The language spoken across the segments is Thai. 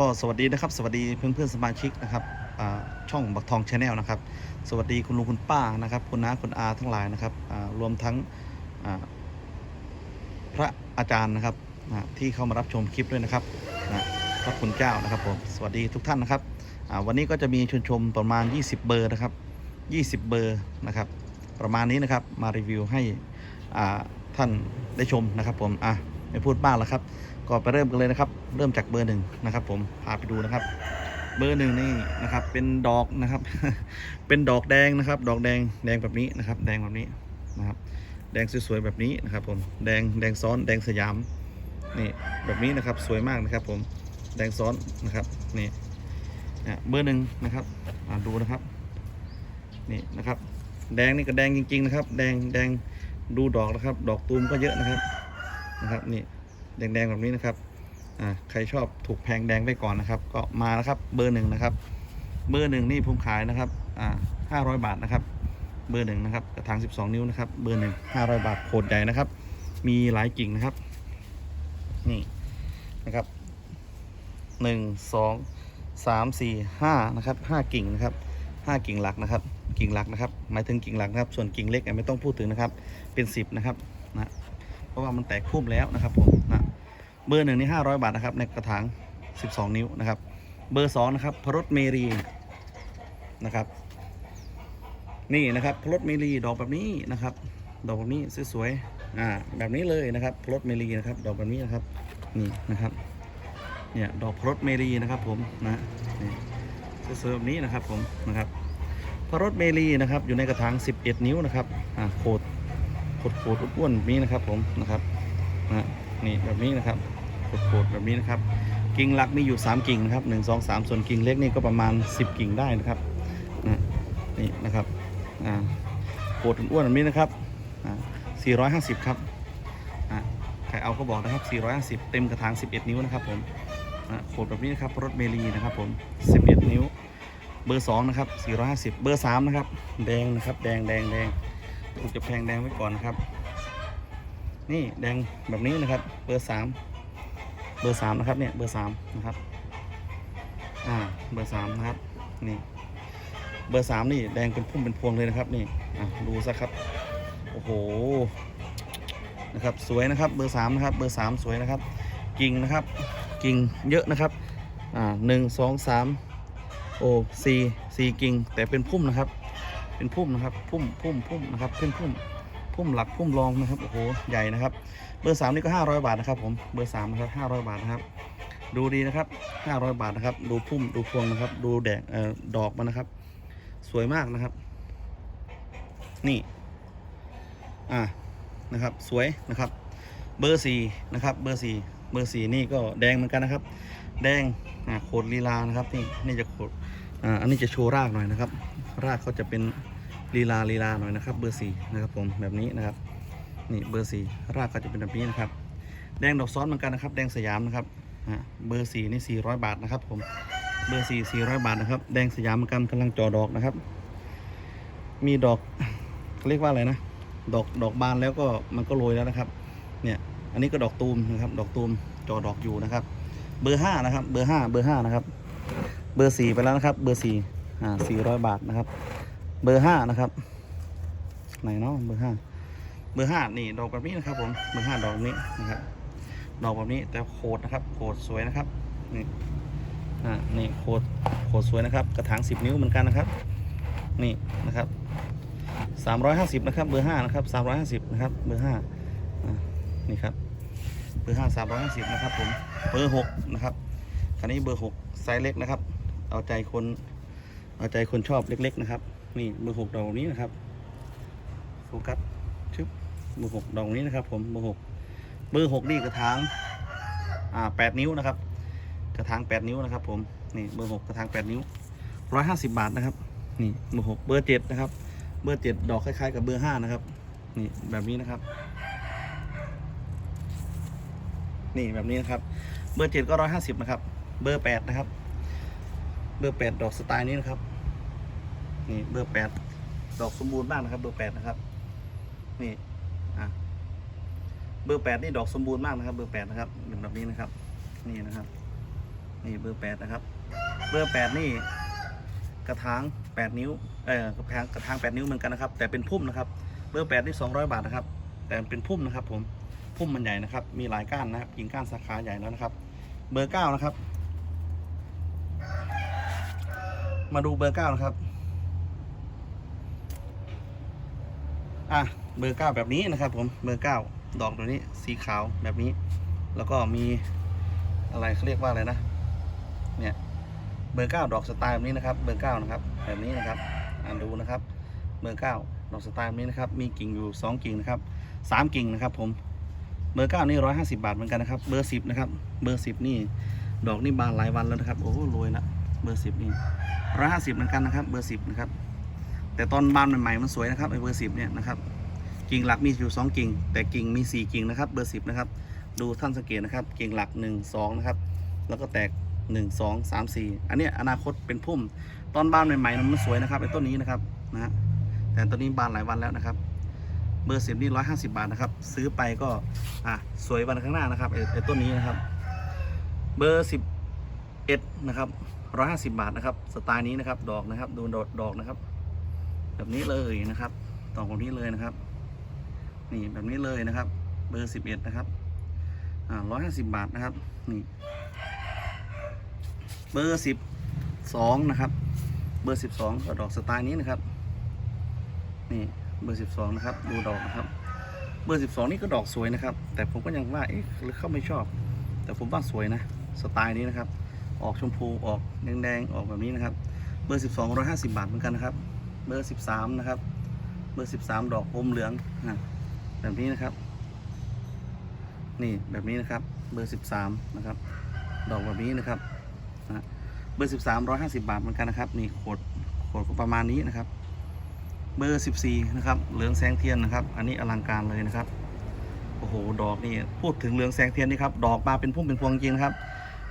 ก็สวัสดีนะครับ สวัสดีเพื่อนเพื่อนๆสมาชิกนะครับช่องบักทองชาแนลนะครับ สวัสดีคุณลุงคุณป้านะครับ คุณน้าคุณอาทั้งหลายนะครับรวมทั้งพระอาจารย์นะครับที่เข้ามารับชมคลิปด้วยนะครับพระคุณเจ้านะครับผมสวัสดีทุกท่านนะครับวันนี้ก็จะมีชวนชมประมาณ 20 เบอร์นะครับ 20 เบอร์นะครับ ประมาณนี้นะครับมารีวิวให้ท่านได้ชมนะครับผมอะ ไม่พูดมากแล้วครับ ก็ไปเริ่มกันเลยนะครับ เริ่มจากเบอร์หนึ่งนะครับ ผมพาไปดูนะครับ เบอร์หนึ่งนี่นะครับ เป็นดอกนะครับ เป็นดอกแดงนะครับ ดอกแดงแดงแบบนี้นะครับ แดงแบบนี้นะครับ แดงสวยๆแบบนี้นะครับ ผมแดงแดงซ้อนแดงสยามนี่แบบนี้นะครับสวยมากนะครับ ผมแดงซ้อนนะครับนี่เบอร์หนึ่งนะครับดูนะครับนี่นะครับ แดงนี่ก็แดงจริง ๆ นะครับ แดงแดงดูดอกนะครับ ดอกตูมก็เยอะนะครับ นะครับนี่แดงๆแบบนี้นะครับอ่าใครชอบถูกแพงแดงไปก่อนนะครับ ก็มานะครับเบอร์หนึ่งนะครับ เบอร์หนึ่งนี่ผมขายนะครับอ่าห้าร้อยบาทนะครับ เบอร์หนึ่งนะครับกระถางสิบสองนิ้วนะครับ เบอร์หนึ่งห้าร้อยบาทโคตรใหญ่นะครับ มีหลายกิ่งนะครับ นี่นะครับหนึ่งสองสามสี่ห้านะครับห้ากิ่งนะครับห้ากิ่งหลักนะครับ กิ่งหลักนะครับ หมายถึงกิ่งหลักนะครับ ส่วนกิ่งเล็กไม่ต้องพูดถึงนะครับ เป็นสิบนะครับนะ เพราะว่ามันแตกพุ่มแล้วนะครับผมนะเบอร์หนึ่งนี่ห้าร้อยบาทนะครับในกระถาง12นิ้วนะครับ เบอร์สองนะครับพรสเมรีนะครับ นี่นะครับพรสเมรีดอกแบบนี้นะครับ ดอกแบบนี้สวยๆอ่าแบบนี้เลยนะครับพรสเมรีนะครับ ดอกแบบนี้นะครับนี่นะครับเนี่ยดอกพรสเมรีนะครับผมนะนสวยๆแบบนี้นะครับผมนะครับพรสเมรีนะครับอยู่ในกระถาง 11 นิ้วนะครับอ่าโคด โคดๆอ้วนๆแบบนี้นะครับ ผมนะครับนะนี่แบบนี้นะครับโคดๆแบบนี้นะครับ กิ่งหลักมีอยู่ 3 กิ่งนะครับ1 2 3ส่วนกิ่งเล็กนี่ก็ประมาณ 10 กิ่งได้นะครับนะนี่นะครับอ่าโคดอ้วนๆแบบนี้นะครับอ่า450 ครับอ่าใครเอาก็บอกนะครับ 450 เต็มกระถาง 11 นิ้วนะครับผมอ่าโคดแบบนี้นะครับรถเมลีนะครับผม 11 นิ้ว เบอร์ 2 นะครับ 450 เบอร์ 3 นะครับ แดงนะครับ แดงแดงแดง ถูกจะแพงแดงไว้ก่อนนะครับ นี่แดงแบบนี้นะครับ เบอร์สามเบอร์สามนะครับเนี่ยเบอร์สามนะครับอ่าเบอร์สามนะครับนี่เบอร์สามนี่แดงเป็นพุ่มเป็นพวงเลยนะครับนี่อะดูซะครับโอ้โหนะครับสวยนะครับเบอร์สามนะครับเบอร์สามสวยนะครับ กิ่งนะครับกิ่งเยอะนะครับอ่าหนึ่งสองสามโอ้สี่สี่กิ่งแต่เป็นพุ่มนะครับ เป็นพุ่มนะครับพุ่มพุ่มพุ่มนะครับขึ้นพุ่มพุ่มหลักพุ่มรองนะครับโอ้โหใหญ่นะครับ เบอร์สามนี่ก็ห้าร้อยบาทนะครับผมเบอร์สามนะครับห้าร้อยบาทนะครับ ดูดีนะครับห้าร้อยบาทนะครับ ดูพุ่มดูพวงนะครับ ดูแดกเอ่อดอกมันนะครับ สวยมากนะครับ นี่ อ่านะครับ สวยนะครับ เบอร์สี่นะครับเบอร์สี่เบอร์สี่นี่ก็แดงเหมือนกันนะครับ แดงอ่าโคดลีลานะครับนี่นี่จะโคดอ่าอันนี้จะโชว์รากหน่อยนะครับ รากเขาจะเป็นลีลาลีลาหน่อยนะครับ เบอร์สี่นะครับผมแบบนี้นะครับนี่เบอร์สี่รากก็จะเป็นแบบนี้นะครับ แดงดอกซ้อนเหมือนกันนะครับ แดงสยามนะครับเบอร์สี่นี่สี่ร้อยบาทนะครับ ผมเบอร์สี่สี่ร้อยบาทนะครับ แดงสยามเหมือนกันกำลังจ่อดอกนะครับ มีดอกเขาเรียกว่าอะไรนะดอกดอกบานแล้วก็มันก็โรยแล้วนะครับ เนี่ยอันนี้ก็ดอกตูมนะครับ ดอกตูมจ่อดอกอยู่นะครับ เบอร์ห้านะครับ เบอร์ห้าเบอร์ห้านะครับ เบอร์สี่ไปแล้วนะครับ เบอร์สี่ อ่าสี่ร้อยบาทนะครับ เบอร์ห้านะครับ ไหนเนาะเบอร์ห้าเบอร์ห้านี่ดอกแบบนี้นะครับผมเบอร์ห้าดอกนี้นะครับ ดอกแบบนี้แต่โคดนะครับโคดสวยนะครับนี่อ่านี่โคดโคดสวยนะครับ กระถางสิบนิ้วเหมือนกันนะครับ นี่นะครับสามร้อยห้าสิบนะครับเบอร์ห้านะครับสามร้อยห้าสิบนะครับเบอร์ห้าอ่านี่ครับเบอร์ห้าสามร้อยห้าสิบนะครับผมเบอร์หกนะครับคันนี้เบอร์หกไซส์เล็กนะครับ เอาใจคน เอาใจคนชอบเล็ก ๆ นะครับ นี่เบอร์หกดอกนี้นะครับโฟกัสชึบเบอร์หกดอกนี้นะครับผมเบอร์หกเบอร์หกนี่กระถางอ่าแปดนิ้วนะครับ กระถางแปดนิ้วนะครับ ผมนี่เบอร์หกกระถางแปดนิ้วร้อยห้าสิบบาทนะครับนี่เบอร์หกเบอร์เจ็ดนะครับ เบอร์เจ็ดดอกคล้ายๆกับเบอร์ห้านะครับ นี่แบบนี้นะครับ นี่แบบนี้นะครับ เบอร์เจ็ดก็ร้อยห้าสิบนะครับ เบอร์แปดนะครับ เบอร์แปดดอกสไตล์นี้นะครับ นี่เบอร์แปดดอกสมบูรณ์มากนะครับ เบอร์แปดนะครับ นี่อะเบอร์แปดนี่ดอกสมบูรณ์มากนะครับ เบอร์แปดนะครับเป็นแบบนี้นะครับ นี่นะครับ นี่เบอร์แปดนะครับ เบอร์แปดนี่กระถางแปดนิ้ว เออกระถางกระถางแปดนิ้วเหมือนกันนะครับ แต่เป็นพุ่มนะครับ เบอร์แปดนี่สองร้อยบาทนะครับ แต่เป็นพุ่มนะครับ ผม พุ่มมันใหญ่นะครับ มีหลายก้านนะครับ กิ่งก้านสาขาใหญ่แล้วนะครับ เบอร์เก้านะครับ มาดูเบอร์เก้านะครับ อะเบอร์เก้าแบบนี้นะครับ ผมเบอร์เก้าดอกตัวนี้สีขาวแบบนี้ แล้วก็มีอะไรเขาเรียกว่าอะไรนะ เนี่ยเบอร์เก้าดอกสไตล์แบบนี้นะครับ เบอร์เก้านะครับ แบบนี้นะครับ อ่านดูนะครับ เบอร์เก้าดอกสไตล์แบบนี้นะครับ มีกิ่งอยู่สองกิ่งนะครับสามกิ่งนะครับ ผมเบอร์เก้านี่ร้อยห้าสิบาทเหมือนกันนะครับ เบอร์สิบนะครับ เบอร์สิบนี่ ดอกนี่บานหลายวันแล้วนะครับ โอ้โหรวยละ เบอร์สิบนี่ร้อยห้าสิบเหมือนกันนะครับ เบอร์สิบนะครับ แต่ตอนบานใหม่ๆมันสวยนะครับไอ้เบอร์สิบเนี่ยนะครับกิ่งหลักมีอยู่สองกิ่ง แต่กิ่งมีสี่กิ่งนะครับ เบอร์สิบนะครับ ดูท่านสังเกตนะครับ กิ่งหลักหนึ่งสองนะครับ แล้วก็แตกหนึ่งสองสามสี่อันเนี้ยอนาคตเป็นพุ่ม ตอนบานใหม่ๆมันสวยนะครับไอ้ต้นนี้นะครับนะฮะแต่ตอนนี้บานหลายวันแล้วนะครับ เบอร์สิบนี่ร้อยห้าสิบาทนะครับ ซื้อไปก็อะสวยวันข้างหน้านะครับไอ้ไอ้ต้นนี้นะครับ เบอร์สิบเอ็ดนะครับ ร้อยห้าสิบาทนะครับ สไตล์นี้นะครับ ดอกนะครับ ดูดอกดอกนะครับ แบบนี้เลยนะครับดอกแบบนี้เลยนะครับ นี่แบบนี้เลยนะครับ เบอร์สิบเอ็ดนะครับอ่าร้อยห้าสิบบาทนะครับ นี่ เบอร์สิบสองนะครับ เบอร์สิบสองก็ดอกสไตล์นี้นะครับ นี่เบอร์สิบสองนะครับ ดูดอกนะครับ เบอร์สิบสองนี่ก็ดอกสวยนะครับ แต่ผมก็ยังว่า เอ๊ะหรือเขาไม่ชอบ แต่ผมว่าสวยนะ สไตล์นี้นะครับ ออกชมพูออกแดงๆออกแบบนี้นะครับ เบอร์สิบสองร้อยห้าสิบาทเหมือนกันนะครับ เบอร์สิบสามนะครับ เบอร์สิบสามดอกอมเหลืองนะแบบนี้นะครับ นี่แบบนี้นะครับ เบอร์สิบสามนะครับ ดอกแบบนี้นะครับนะเบอร์สิบสามร้อยห้าสิบาทเหมือนกันนะครับ นี่โขดโขดก็ประมาณนี้นะครับ เบอร์สิบสี่นะครับ เหลืองแสงเทียนนะครับ อันนี้อลังการเลยนะครับ โอ้โห ดอกนี่ พูดถึงเหลืองแสงเทียนนี่ครับ ดอกมาเป็นพุ่มเป็นพวงจริงครับ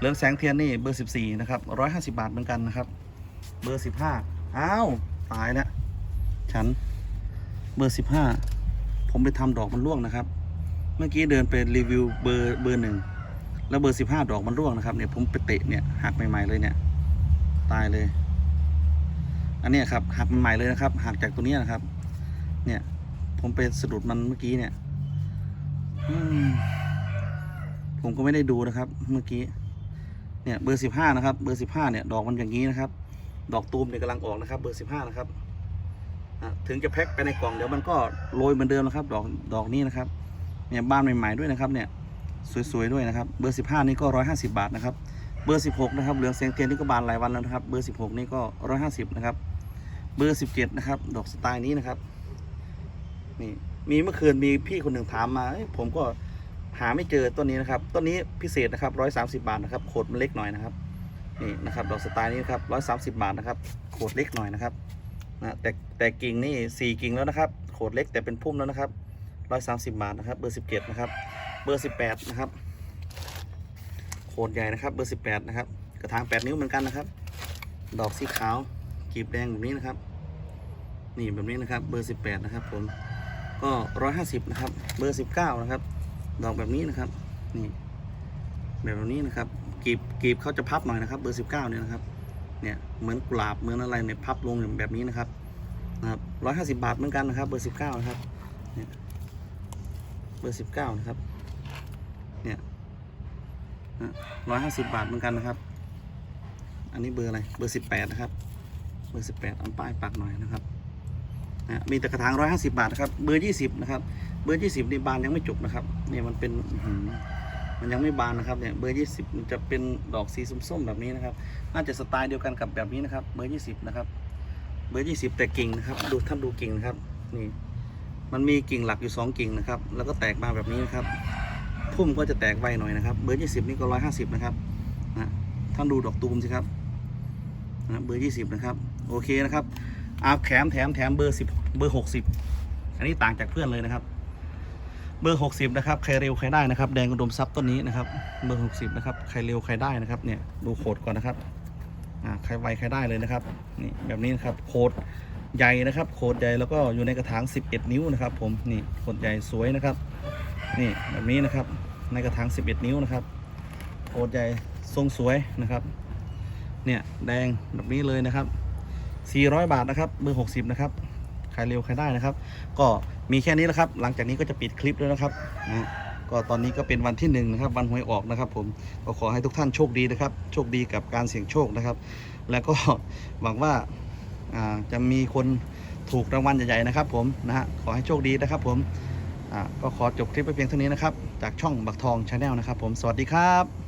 เหลืองแสงเทียนนี่เบอร์สิบสี่นะครับร้อยห้าสิบาทเหมือนกันนะครับ เบอร์สิบห้าอ้าวตายแล้วฉันเบอร์สิบห้าผมไปทำดอกมันร่วงนะครับ เมื่อกี้เดินไปรีวิวเบอร์เบอร์หนึ่งแล้วเบอร์สิบห้าดอกมันร่วงนะครับเนี่ยผมไปเตะเนี่ยหักใหม่ๆเลยเนี่ยตายเลย อันนี้ครับหักใหม่ๆเลยนะครับหักจากตัวนี้นะครับ เนี่ยผมไปสะดุดมันเมื่อกี้เนี่ยอืผมก็ไม่ได้ดูนะครับ เมื่อกี้ เนี่ยเบอร์สิบห้านะครับ เบอร์สิบห้าเนี่ยดอกมันอย่างนี้นะครับ ดอกตูมเนี่ยกำลังออกนะครับ เบอร์สิบห้านะครับถึงจะแพ็คไปในกล่องเดี๋ยวมันก็โรยเหมือนเดิมนะครับ ดอกดอกนี้นะครับ เนี่ยบ้านใหม่ๆด้วยนะครับเนี่ยสวยๆด้วยนะครับ เบอร์สิบห้านี่ก็ร้อยห้าสิบาทนะครับ เบอร์สิบหกนะครับเหลืองแสงเทียนนี่ก็บานหลายวันแล้วนะครับ เบอร์สิบหกนี่ก็ร้อยห้าสิบนะครับ เบอร์สิบเจ็ดนะครับ ดอกสไตล์นี้นะครับ นี่มีเมื่อคืนมีพี่คนหนึ่งถามมาผมก็ หาไม่เจอต้นนี้นะครับต้นนี้พิเศษนะครับร้อยสามสิบาทนะครับโขดมันเล็กหน่อยนะครับนี่นะครับดอกสไตล์นี้นะครับร้อยสามสิบาทนะครับโขดเล็กหน่อยนะครับนะแต่แต่กิ่งนี่สี่กิ่งแล้วนะครับโขดเล็กแต่เป็นพุ่มแล้วนะครับร้อยสามสิบาทนะครับเบอร์สิบเจ็ดนะครับเบอร์สิบแปดนะครับโขดใหญ่นะครับเบอร์สิบแปดนะครับกระถางแปดนิ้วเหมือนกันนะครับ ดอกสีขาวกีบแดงแบบนี้นะครับนี่แบบนี้นะครับเบอร์สิบแปดนะครับผมก็ร้อยห้าสิบนะครับเบอร์สิบเก้านะครับ ดอกแบบนี้นะครับ นี่ แบบนี้นะครับกีบกีบเขาจะพับหน่อยนะครับ เบอร์สิบเก้าเนี่ยนะครับ เนี่ยเหมือนกุหลาบเหมือนอะไรเนี่ยพับลงอย่างแบบนี้นะครับนะครับร้อยห้าสิบาทเหมือนกันนะครับ เบอร์สิบเก้านะครับเนี่ยเบอร์สิบเก้านะครับ เนี่ยร้อยห้าสิบบาทเหมือนกันนะครับ อันนี้เบอร์อะไร เบอร์สิบแปดนะครับ เบอร์สิบแปดเอาป้ายปักหน่อยนะครับนะมีแต่กระถางร้อยห้าสิบาทนะครับ เบอร์ยี่สิบนะครับ เบอร์ยี่สิบนี่บานยังไม่จบนะครับเนี่ยมันเป็นมันยังไม่บานนะครับเนี่ยเบอร์ยี่สิบมันจะเป็นดอกสีส้มๆแบบนี้นะครับ น่าจะสไตล์เดียวกันกับแบบนี้นะครับ เบอร์ยี่สิบนะครับ เบอร์ยี่สิบแต่กิ่งนะครับ ดูท่านดูกิ่งนะครับ นี่ มันมีกิ่งหลักอยู่สองกิ่งนะครับ แล้วก็แตกมาแบบนี้นะครับ พุ่มก็จะแตกไวหน่อยนะครับ เบอร์ยี่สิบนี่ก็ร้อยห้าสิบนะครับนะท่านดูดอกตูมสิครับนะเบอร์ยี่สิบนะครับ โอเคนะครับอาแถมแถมแถมเบอร์สิบเบอร์หกสิบอันนี้ต่างจากเพื่อนเลยนะครับ เบอร์หกสิบนะครับ ใครเร็วใครได้นะครับ แดงอุดมทรัพย์ต้นนี้นะครับ เบอร์หกสิบนะครับ ใครเร็วใครได้นะครับ เนี่ย ดูโคดก่อนนะครับ อ่า ใครไวใครได้เลยนะครับ นี่แบบนี้นะครับ โคดใหญ่นะครับ โคดใหญ่แล้วก็อยู่ในกระถาง 11 นิ้วนะครับ ผม นี่โคดใหญ่สวยนะครับ นี่แบบนี้นะครับ ในกระถาง 11 นิ้วนะครับ โคดใหญ่ทรงสวยนะครับ เนี่ย แดงแบบนี้เลยนะครับ 400 บาทนะครับ เบอร์ 60 นะครับ ใครเร็วใครได้นะครับ ก็มีแค่นี้แหละครับ หลังจากนี้ก็จะปิดคลิปแล้วนะครับนะก็ตอนนี้ก็เป็นวันที่หนึ่งนะครับวันหวยออกนะครับ ผมก็ขอให้ทุกท่านโชคดีนะครับ โชคดีกับการเสี่ยงโชคนะครับ แล้วก็หวังว่าอ่าจะมีคนถูกรางวัลใหญ่ๆนะครับ ผมนะฮะขอให้โชคดีนะครับ ผมอ่าก็ขอจบคลิปไปเพียงเท่านี้นะครับ จากช่องบักทองชาแนลนะครับ ผมสวัสดีครับ